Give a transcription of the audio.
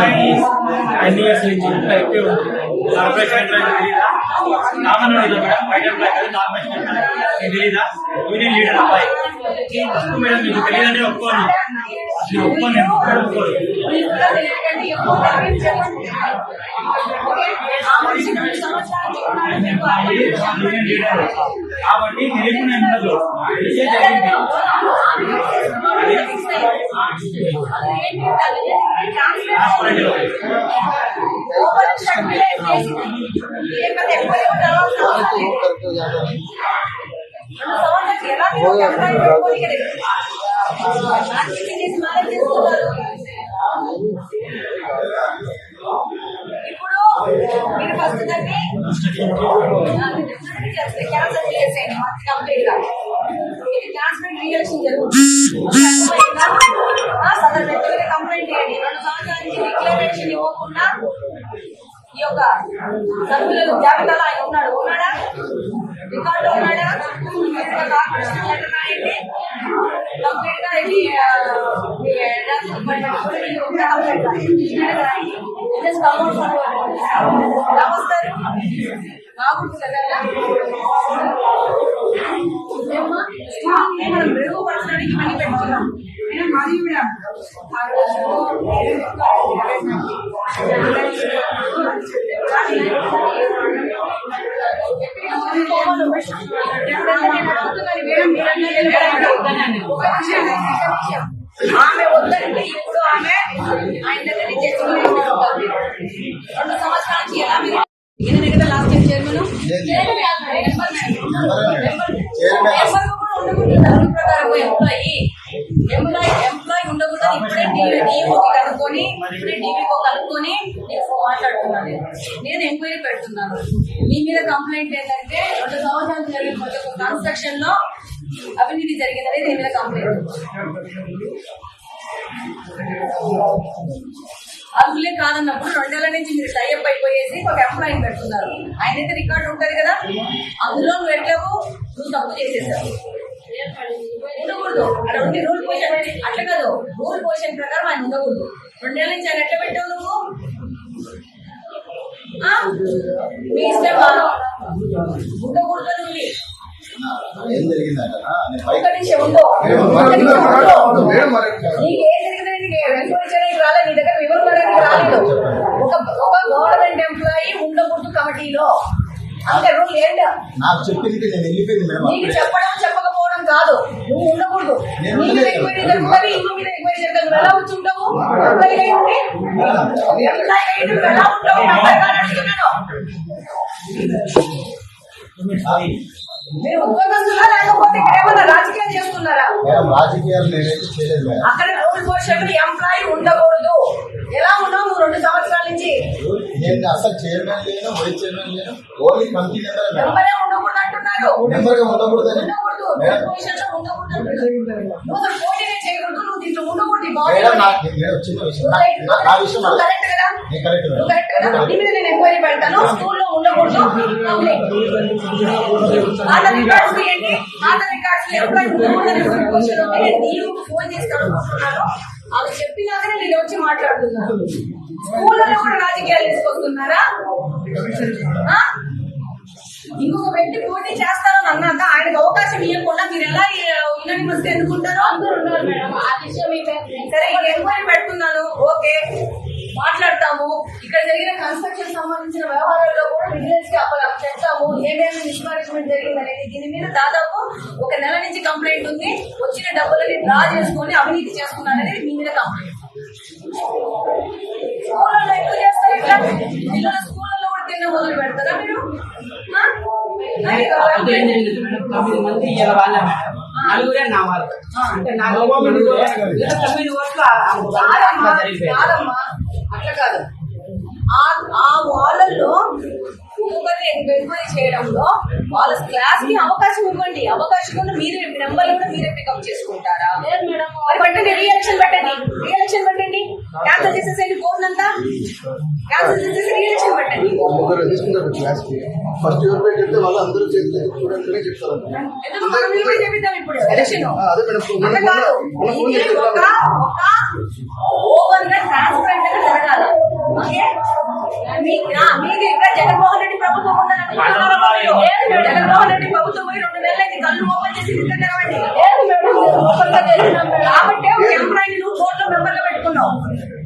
అన్ని ఇయర్స్ నుంచి ఇంకా ఉంది. Corporation common madam. బయట ఎంప్లాయీ కార్పొరేషన్ తెలీదా? యూనియన్ లీడర్ అబ్బాయి. మేడం మీకు తెలియదంటే ఒప్పుకోను నేను ఒప్పుకోను, యూనియన్ లీడర్. కాబట్టి తెలియకుండా ఉండదు జరిగింది? Voy a hacer un robot y que le... cancel చేసేయండి మొత్తం కంప్లీట్గా ఇది ట్రాన్స్మెంట్ రియాక్షన్ జరుగుతుంది సదరు వ్యక్తి కంప్లైంట్ చేయండి రెండు సంవత్సరాల నుంచి డిక్లరేషన్ ఇవ్వకుండా ఈ యొక్క సభ్యుల జాబితాలో ఆయన ఉన్నాడు ఉన్నాడా రికార్డు ఉన్నాడా కార్పొరేషన్ లెటర్ రాయండి కంప్లీట్గా ఇది కంప్లైంట్ రాయండి రాయండి బిజినెస్ అమౌంట్ ఎలా వస్తారు బాబు చదవాలా ఏమ్మా? స్కూల్ని మనం మెరుగుపరచడానికి మనీ పెట్టుకున్నాం. మేడం మాది మేడం ఆ రోజు ఆమె వద్దంటే ఇప్పుడు ఆమె ఆయన దగ్గర నుంచి రెండు సంవత్సరాల నుంచి ఎలా మీరు ఈయన last time chairman employee employee employee ఉండకుండా ఇప్పుడే డిఓకి కనుక్కొని ఇప్పుడే డివిఓ కనుక్కొని నేను మాట్లాడుతున్నాను నేను. ఎంక్వైరీ పెడుతున్నాను మీ మీద కంప్లైంట్ ఏంటంటే రెండు సంవత్సరాలు జరిగిన ప్రతి ఒక్క కన్స్ట్రక్షన్లో అవినీతి జరిగిందనేది దీని మీద కంప్లైంట్ అర్హులే కాదన్నప్పుడు రెండేళ్ళ నుంచి మీరు టైఅప్ అయిపోయేసి ఒక ఎంప్లాయీ పెడుతున్నారు ఆయన అయితే రికార్డు ఉంటది కదా అందులో నువ్వు ఎట్లాగో నువ్వు తప్పు చేసేసావు. ఉండకూడదు అక్కడ ఉండి రూల్ పొజిషన్ అట్లా కాదు రూల్ పొజిషన్ ప్రకారం ఆయన ఉండకూడదు. రెండేళ్ళ నుంచి ఆయన ఎట్లా పెట్టావు నువ్వు? మీ ఇష్టమా ఉండకూడదు నువ్వు ఏం జరిగిందంట నేను ఒక్క బైక్ నిమిషం ఉండు మేడం, ఒక్క మరి నిమిషం మేడం, ఉండు. మేడం, మరి నీకు ఏం జరిగిందని నీకు ఎంక్వైరీ చేయడానికి రాలేదు నీ దగ్గర వివరించడానికి రాలేదు ఒక ఒక గవర్నమెంట్ ఎంప్లాయీ ఉండకూడదు కమిటీలో అంతే రూల్ ఏంటి నాకు చెప్పింది నేను వెళ్ళిపోయింది మేడం నీకు అప్పుడే. చెప్పడం చెప్పకపోవడం కాదు. నువ్వు ఉండకూడదు. నేను నీ మీద ఉండలేదు. ఎంక్వైరీ జరుగుతుంది ఇల్లు మీద ఎంక్వైరీ జరుగుతుంది నువ్వు ఎలా వచ్చి ఉంటావు ఎంప్లాయీ అయి ఉండి ఎంప్లాయీ అయి నువ్వు ఎలా ఉంటావు ఎంప్లాయీ అని అడుగుతున్నాను. మీరు ఉద్యోగస్తులా లేకపోతే ఏమన్నా రాజకీయాలు చేస్తున్నారా? మేడం రాజకీయాలు నేనైతే చేయలేదు మేడం. అక్కడ రూల్ పోషన్ ఎంప్లాయీ ఉండకూడదు. ఎలా ఉన్నావు నువ్వు రెండు సంవత్సరాల నుంచి? నేను అసలు చైర్మన్ లేను వైస్ చైర్మన్ లేను ఓన్లీ కమిటీ మేడం. మెంబరే ఉండకూడదు. అంటున్నారు నెంబర్గా ఉండకూడదు. ఫోన్ చేసి కనుక్కుంటున్నాను అది చెప్పినాకనే నేను వచ్చి మాట్లాడుతున్నాను. స్కూల్లో కూడా రాజకీయాలు తీసుకొస్తున్నారా? ఆ? ఇంకొక వ్యక్తి పోటీ చేస్తారని అన్నాక ఆయనకు అవకాశం ఇవ్వకుండా మీరు ఎలా యూనివర్సిటీ ఎన్నుకుంటారో? సరే ఇక్కడ ఎంక్వైరీ పెడుతున్నాను? ఓకే మాట్లాడతాము. ఇక్కడ జరిగిన కన్స్ట్రక్షన్ సంబంధించిన వ్యవహారాల్లో కూడా విజిలెన్స్కి అప్ప చెప్తాము. ఏమేమి మిస్మానేజ్మెంట్ జరిగింది అనేది దీని మీద దాదాపు ఒక నెల నుంచి కంప్లైంట్ ఉంది. వచ్చిన డబ్బులని డ్రా చేసుకొని అవినీతి చేస్తున్నారనేది మీ మీద కంప్లైంట్ అది కాదు. అదే ఏం జరిగింది మేడం. తొమ్మిది మంది ఇలా వాళ్ళ మేడం. నలుగురే నా వాళ్ళు. అంటే తొమ్మిది ఓట్లు అట్లా కాదు. ఆ ఆ వాళ్ళల్లో ఒక్కొక్కరిని ఎంక్వైరీ చేయడంలో వాళ్ళ క్లాస్కి అవకాశం ఇవ్వండి. అవకాశం ఉన్న మీరే నెంబర్ కూడా మీరే పికప్ చేసుకుంటారా? మరి పెట్టండి రియాక్షన్ పెట్టండి. రియాక్షన్ పెట్టండి. క్యాన్సల్ చేసేసేయండి బోర్డు అంతా క్యాన్సల్ చేసేసి రిజిస్ట్రేషన్ పెట్టండి ముగ్గురు జగన్మోహన్ రెడ్డి ప్రభుత్వం ఉందని జగన్మోహన్ రెడ్డి ప్రభుత్వం పోయి రెండు నెలలైంది కళ్ళు ఓపెన్ చేసి నిద్ర కాబట్టి ఎంప్లాయీలు కోర్టులో మెంబర్ గా పెట్టుకున్నావు